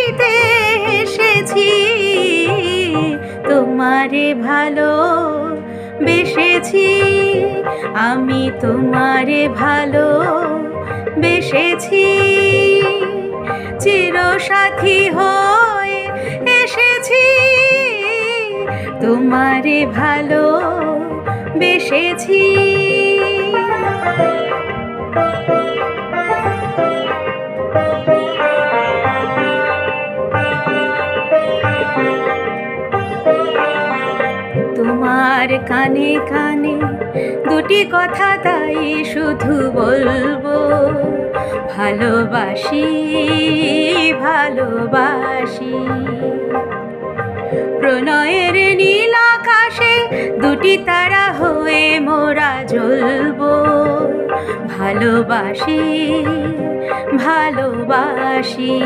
দিতে এসেছি। তোমারে ভালো বেসেছি আমি তোমারে ভালো বেসেছি চিরসাথী হয়ে এসেছি। তোমারে ভালো বেসেছি তোমার কানে কানে দুটি কথা তাই শুধু বলব। ভালোবাসি ভালোবাসি। প্রণয়ের নীল আকাশে দুটি তারা হয়ে মোরা জ্বলবো। ভালোবাসি ভালোবাসি।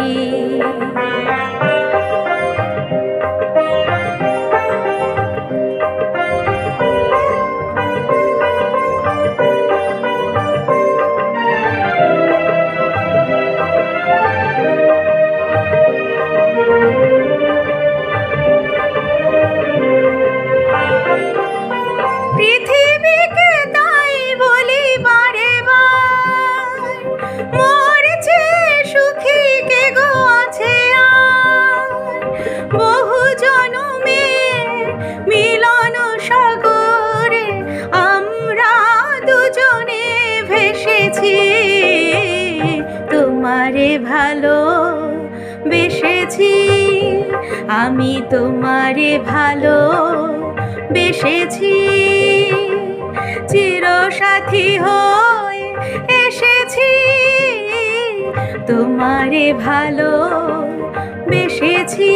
তোমারে ভালো বেসেছি আমি তোমারে ভালো বেসেছি। চিরসাথী হয়ে এসেছি তোমারে ভালো বেসেছি।